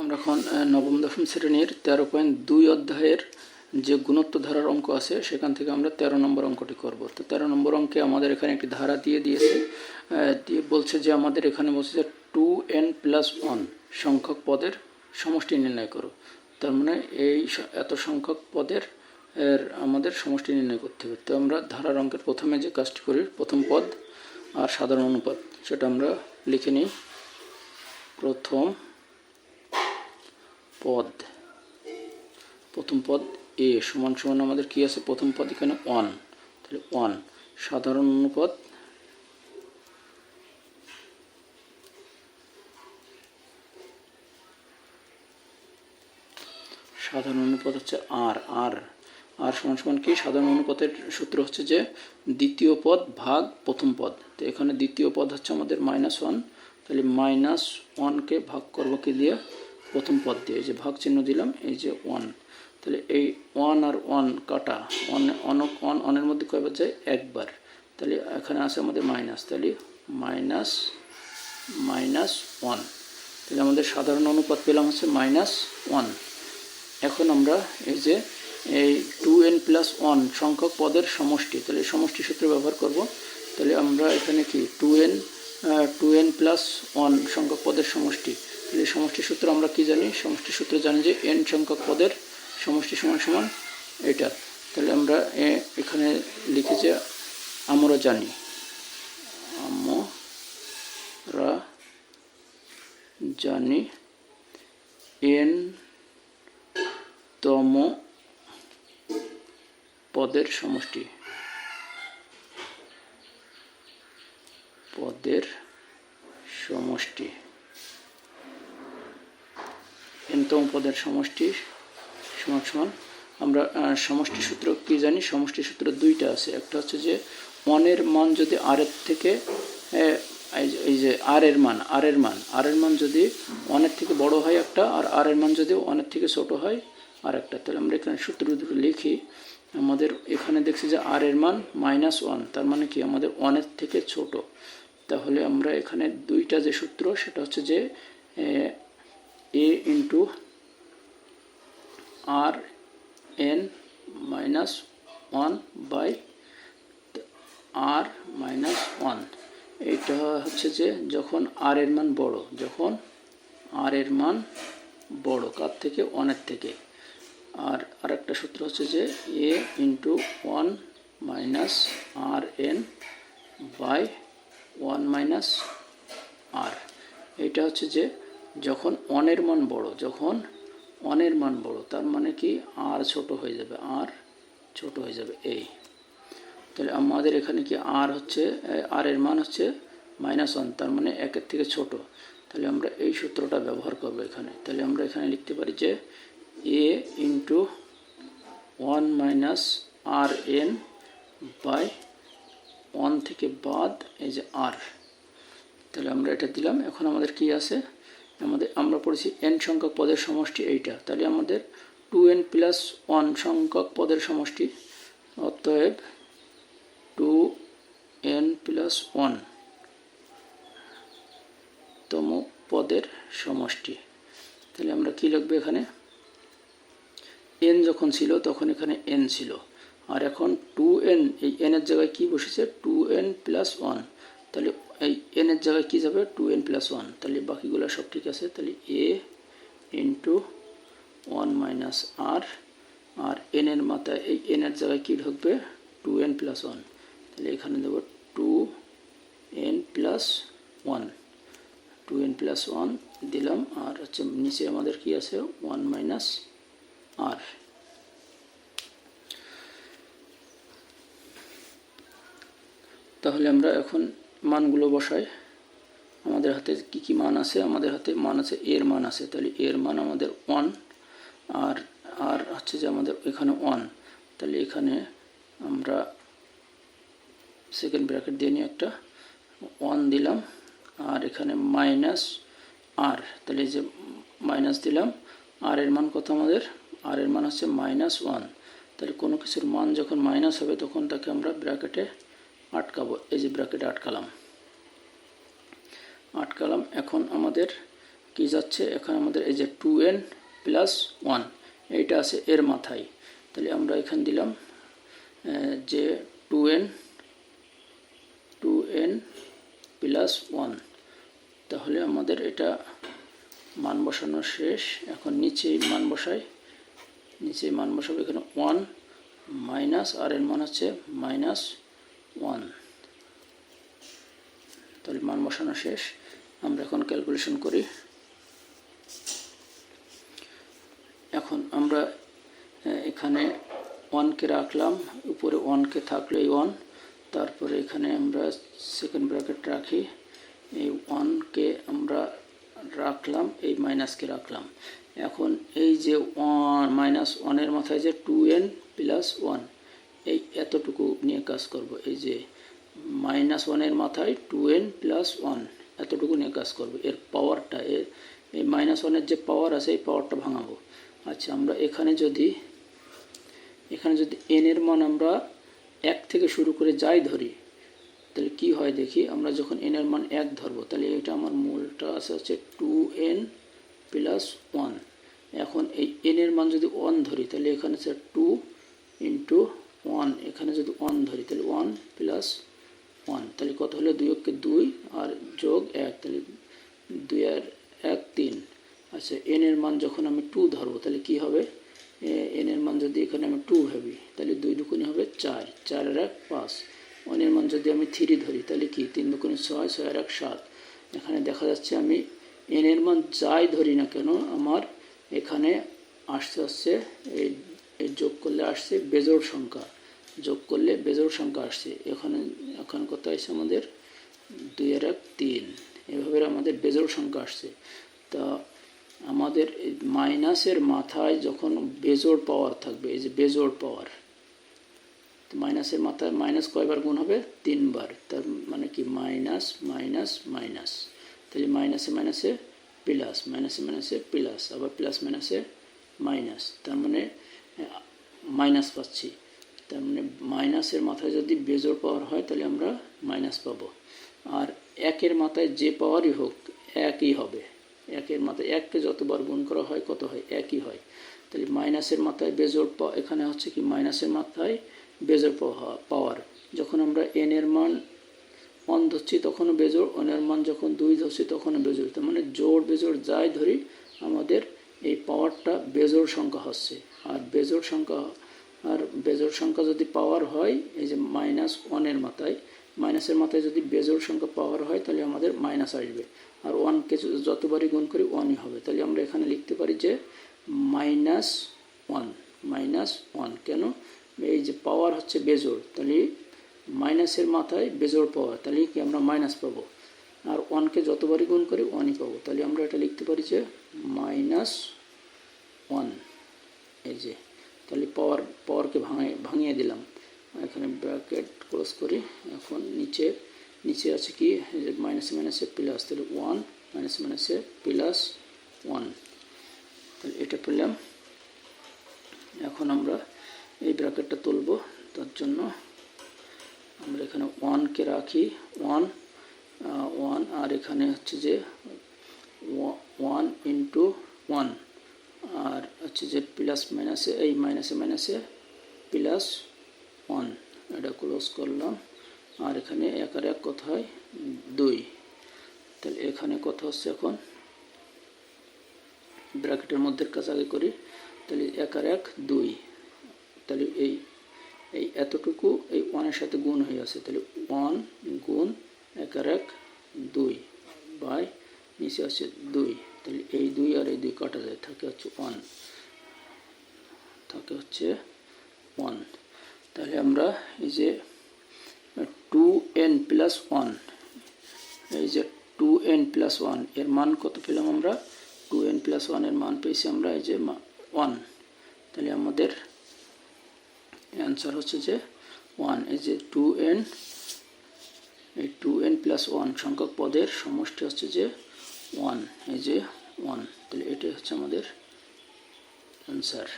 আমরা এখন নবম দশম শ্রেণির তেরো পয়েন্ট দুই অধ্যায়ের যে গুণত্ব ধারার অঙ্ক আছে, সেখান থেকে আমরা তেরো নম্বর অঙ্কটি করব। তো তেরো নম্বর অঙ্কে আমাদের এখানে একটি ধারা দিয়ে দিয়েছে দিয়ে বলছে যে আমাদের এখানে বলছে যে টু এন প্লাস ওয়ান সংখ্যক পদের সমষ্টি নির্ণয় করো। তার মানে এই এত সংখ্যক পদের, এর আমাদের সমষ্টি নির্ণয় করতে হবে। তো আমরা ধারার অঙ্কের প্রথমে যে কাজটি করি, প্রথম পদ আর সাধারণ অনুপাত, সেটা আমরা লিখে নিই। প্রথম পদ। প্রথম পদ এ সমান সমান আমাদের কি আছে? প্রথম পদ এখানে ওয়ান তাহলে ওয়ান সাধারণ অনুপাত সাধারণ অনুপাত হচ্ছে আর আর আর সমান সমান কি? সাধারণ অনুপাতের সূত্র হচ্ছে যে দ্বিতীয় পদ ভাগ প্রথম পদ। তো এখানে দ্বিতীয় পদ হচ্ছে আমাদের মাইনাস ওয়ান তাহলে মাইনাস ওয়ানকে ভাগ করব কি দিয়ে? প্রথম পদ দিয়ে এই যে ভাগ চিহ্ন দিলাম, এই যে ওয়ান তাহলে এই ওয়ান আর ওয়ান কাটা। ওয়ান অনক ওয়ান অনের মধ্যে কয়বার যায়? একবার। তাহলে এখানে আছে আমাদের মাইনাস তাহলে মাইনাস মাইনাস ওয়ান তাহলে আমাদের সাধারণ অনুপাত পেলাম হচ্ছে মাইনাস ওয়ান এখন আমরা এই যে এই টু এন প্লাস ওয়ান সংখ্যক পদের সমষ্টি, তাহলে সমষ্টি সূত্র ব্যবহার করব। তাহলে আমরা এখানে কি? Two N two N plus one সংখ্যক পদের সমষ্টি। তাহলে সমষ্টি সূত্র আমরা কি জানি? সমষ্টি সূত্র জানি যে এন সংখ্যক পদের সমষ্টি সমান সমান এটা। তাহলে আমরা এখানে লিখি যে আমরা জানি আমরা জানি এন তম পদের সমষ্টি। পদের সমষ্টি। এনতম পদের সমষ্টি, সমান সমান। আমরা সমষ্টি সূত্র কি জানি? সমষ্টি সূত্র দুইটা আছে। একটা হচ্ছে যে ওয়ানের মান যদি আর এর থেকে এই যে- এই যে আর এর মান আর এর মান আর এর মান যদি ওয়ানের থেকে বড় হয় একটা, আর আর এর মান যদি ওয়ানের থেকে ছোট হয় আর একটা তাহলে আমরা এখানে সূত্র লিখি। আমাদের এখানে দেখছি যে আর এর মান মাইনাস ওয়ান তার মানে কি? আমাদের ওয়ানের থেকে ছোট। তাহলে আমরা এখানে দুইটা যে সূত্র, সেটা হচ্ছে যে A into R N minus one by R minus one এইটা হচ্ছে যে যখন আর এর মান বড়, যখন আর এর মান বড়, কার থেকে? ওয়ানের থেকে। আর আরেকটা সূত্র হচ্ছে যে A into one minus R N by one minus R এইটা হচ্ছে যে যখন অনের মান বড়, যখন অনের মান বড়, তার মানে কি? আর ছোট হয়ে যাবে, আর ছোট হয়ে যাবে এই। তাহলে আমাদের এখানে কি আর হচ্ছে, আর এর মান হচ্ছে মাইনাস ওয়ান তার মানে একের থেকে ছোট। তাহলে আমরা এই সূত্রটা ব্যবহার করব এখানে। তাহলে আমরা এখানে লিখতে পারি যে A into one minus R N by one থেকে বাদ, এই যে আর তাহলে আমরা এটা দিলাম। এখন আমাদের কি আছে? আমাদের, আমরা পড়েছি এন সংখ্যক পদের সমষ্টি এইটা। তাহলে আমাদের টু এন প্লাস ওয়ান সংখ্যক পদের সমষ্টি অতএব টু এন প্লাস ওয়ান তম পদের সমষ্টি। তাহলে আমরা কি লিখব এখানে? এন যখন ছিল তখন এখানে এন ছিল। আর এখন টু এন এই এনের জায়গায় কি বসেছে? টু এন প্লাস ওয়ান তাহলে এই এনের জায়গায় কি যাবে? টু এন প্লাস ওয়ান তাহলে বাকিগুলো সব ঠিক আছে? তাহলে A into one minus R R N এর মাথায় এই এনের জায়গায় কী ঢুকবে? টু এন প্লাস ওয়ান তাহলে এখানে দেবো two N plus one two N plus one দিলাম, আর হচ্ছে নিচে আমাদের কি আছে? ওয়ান মাইনাস আর তাহলে আমরা এখন মানগুলো বসাই আমাদের হাতে কি কি মান আছে? আমাদের হাতে মান আছে এর মান আছে। তাহলে এর মান আমাদের ওয়ান আর আর হচ্ছে যে আমাদের এখানে ওয়ান তাহলে এখানে আমরা সেকেন্ড ব্র্যাকেট দিয়ে নিয়ে একটা ওয়ান দিলাম আর এখানে মাইনাস আর তাহলে যে মাইনাস দিলাম আর এর মান কত আমাদের? আর এর মান হচ্ছে মাইনাস ওয়ান তাহলে কোনো কিছুর মান যখন মাইনাস হবে তখন তাকে আমরা ব্র্যাকেটে আটকাবো, এই যে ব্র্যাকেটে আটকালাম। আটকালাম, এখন আমাদের কি যাচ্ছে? এখন আমাদের এই যে টু এন প্লাস ওয়ান এইটা আছে এর মাথায়। তাহলে আমরা এখানে দিলাম যে two N two N plus one তাহলে আমাদের এটা মান বসানো শেষ। এখন নিচেই মান বসাই। নিচে মান বসাবো এখানে ওয়ান মাইনাস আর এর মান হচ্ছে মাইনাস ওয়ান তাহলে মান বসানো শেষ। আমরা এখন ক্যালকুলেশন করি। এখন আমরা এখানে ওয়ানকে রাখলাম, উপরে ওয়ানকে থাকল এই ওয়ান তারপরে এখানে আমরা সেকেন্ড ব্র্যাকেট রাখি। এই ওয়ানকে আমরা রাখলাম, এই মাইনাসকে রাখলাম। এখন এই যে ওয়ান মাইনাস ওয়ানের মাথায় যে টু এন প্লাস ওয়ান এই এতটুকু নিয়ে কাজ করব। এই যে মাইনাস ওয়ানের মাথায় টু এন প্লাস ওয়ান এতটুকু নিয়ে কাজ করব। এর পাওয়ারটা এর এই মাইনাস ওয়ানের যে পাওয়ার আছে, এই পাওয়ারটা ভাঙাবো। আচ্ছা আমরা এখানে যদি এখানে যদি এন এর মান আমরা এক থেকে শুরু করে যাই ধরি, তাহলে কি হয় দেখি, আমরা যখন এন এর মান এক ধরবো, তাহলে এটা আমার মূলটা আছে হচ্ছে টু এন প্লাস ওয়ান এখন এই এন এর মান যদি ওয়ান ধরি, তাহলে এখানে আছে টু ইন্টু ওয়ান এখানে যদি ওয়ান ধরি, তাহলে ওয়ান প্লাস ওয়ান তাহলে কত হলো? দুই অক্ষে দুই আর যোগ এক, তাহলে দুই আর এক তিন। আচ্ছা এন এর মান যখন আমি টু ধরবো, তাহলে কি হবে? এন এর মান যদি এখানে আমি টু ভাবি, তাহলে দুই দুগুণে হবে চার চার আর এক পাঁচ। ওয়ানের মান যদি আমি থ্রি ধরি, তাহলে কি? তিন দুগুণে ছয় ছয় আর এক সাত। এখানে দেখা যাচ্ছে আমি এন এর মান যাই ধরি না কেন, আমার এখানে আসতে আসছে এই এই যোগ করলে আসছে বেজোড় সংখ্যা। যোগ করলে বেজোড় সংখ্যা আসছে। এখানে, এখন কত আসছে আমাদের? দুই আর এক, তিন। এভাবে আমাদের বেজোড় সংখ্যা আসছে। তা আমাদের মাইনাসের মাথায় যখন বেজোড় পাওয়ার থাকবে, এই যে বেজোড় পাওয়ার মাইনাসের মাথায় মাইনাস কয়বার গুণ হবে? তিনবার তার মানে কি? Minus minus minus. তাহলে মাইনাসে মাইনাসে প্লাস মাইনাসে মাইনাসে প্লাস আবার প্লাস মাইনাসে মাইনাস। তার মানে মাইনাস পাচ্ছি। তার মানে মাইনাসের মাথায় যদি বেজোড় পাওয়ার হয়, তাহলে আমরা মাইনাস পাবো। আর একের মাথায় যে পাওয়ারই হোক, একই হবে। একের মাথায় এককে যতবার গুণ করা হয়, কত হয়? একই হয়। তাহলে মাইনাসের মাথায় বেজোড় পাওয়া এখানে হচ্ছে কি, মাইনাসের মাথায় বেজোড় পাওয়ার। যখন আমরা এন এর মান ওয়ান ধরছি, তখনও বেজোড়। ওয়ানের মান যখন দুই ধরছি, তখনও বেজোড়। তার মানে জোড় বেজোড় যাই ধরি, আমাদের এই পাওয়ারটা বেজোর সংখ্যা হচ্ছে। আর বেজোড় সংখ্যা, আর বেজোর সংখ্যা যদি পাওয়ার হয়, এই যে মাইনাস ওয়ানের মাথায় মাইনাসের মাথায় যদি বেজোর সংখ্যা পাওয়ার হয়, তাহলে আমাদের মাইনাস আসবে। আর ওয়ান ওয়ানকে যতবারই গুণ করি ওয়ানই হবে। তাহলে আমরা এখানে লিখতে পারি যে মাইনাস ওয়ান মাইনাস ওয়ান কেন? এই যে পাওয়ার হচ্ছে বেজোড়, তাহলে মাইনাসের মাথায় বেজোড় পাওয়ার তাহলে কি আমরা মাইনাস পাবো? আর ওয়ানকে যতবারই গুণ করি ওয়ানই পাবো। তাহলে আমরা এটা লিখতে পারি যে মাইনাস ওয়ান। এই যে, তাহলে পাওয়ার পাওয়ারকে ভাঙিয়ে ভাঙিয়ে দিলাম। এখানে ব্র্যাকেট ক্লোজ করি। এখন নিচে নিচে আছে কি? মাইনাসে মাইনাসে প্লাস তাহলে ওয়ান মাইনাস মাইনাসে প্লাস ওয়ান তাহলে এটা পেলাম এখন আমরা এই ব্র্যাকেটটা তুলব। তার জন্য আমরা এখানে ওয়ানকে রাখি। ওয়ান ওয়ান আর এখানে হচ্ছে যে ওয়ান ইন্টু ওয়ান আর হচ্ছে যে প্লাস মাইনাসে এই মাইনাসে মাইনাসে প্লাস ওয়ান এটা ক্লোজ করলাম। আর এখানে এক আর এক কত হয়? দুই। তাহলে এখানে কত হচ্ছে এখন? ব্র্যাকেটের মধ্যে কাজ আগে করি। তাহলে এক আর এক, দুই। তাহলে এই এই এতটুকু এই ওয়ানের সাথে গুণ হয়ে আছে। তাহলে ওয়ান গুণ এক আর এক, দুই বাই নিচে আছে দুই তাহলে এই দুই আর এই দুই কাটা যায় থাকে হচ্ছে ওয়ান থাকে হচ্ছে ওয়ান তাহলে আমরা এই যে টু এন প্লাস ওয়ান এই যে টু এন প্লাস ওয়ানের মান কত পেলাম আমরা টু এন প্লাস ওয়ানের মান পেয়েছি আমরা এই যে ওয়ান তাহলে আমাদের অ্যান্সার হচ্ছে যে ওয়ান এই যে টু এন এই টু এন প্লাস ওয়ান সংখ্যক পদের সমষ্টি হচ্ছে যে ওয়ান এই যে ওয়ান তাহলে এটাই হচ্ছে আমাদের অ্যান্সার